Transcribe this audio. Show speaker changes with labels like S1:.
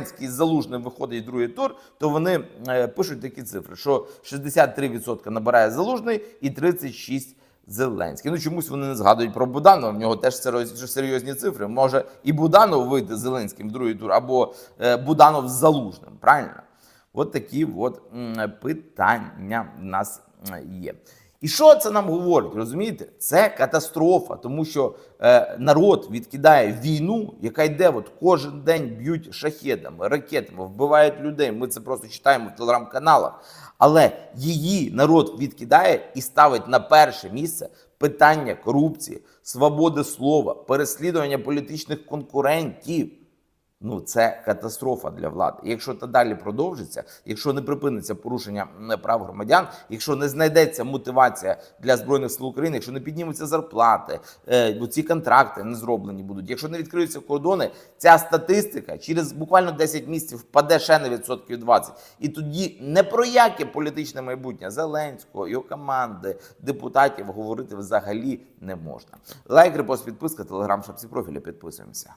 S1: Зеленський Залужним виходить другий тур, то вони е, пишуть такі цифри: що 63% набирає Залужний і 36% Зеленський. Ну чомусь вони не згадують про Буданова. В нього теж серйозні, цифри. Може і Буданов вийти з Зеленським в другий тур, або е, Буданов з Залужним. Правильно? От такі от питання в нас є. І що це нам говорить? Розумієте? Це катастрофа, тому що е, народ відкидає війну, яка йде от кожен день б'ють шахедами, ракетами, вбивають людей. Ми це просто читаємо в телеграм-каналах. Але її народ відкидає і ставить на перше місце питання корупції, свободи слова, переслідування політичних конкурентів. Ну, це катастрофа для влади. Якщо та далі продовжиться, якщо не припиниться порушення прав громадян, якщо не знайдеться мотивація для збройних сил України, якщо не піднімуться зарплати, е, бо ці контракти не зроблені будуть. Якщо не відкриються кордони, ця статистика через буквально 10 місяців впаде ще на відсотків 20. І тоді не про яке політичне майбутнє Зеленського, його команди, депутатів говорити взагалі не можна. Лайк, репост, підписка, телеграм, шапці профіля. Підписуємося.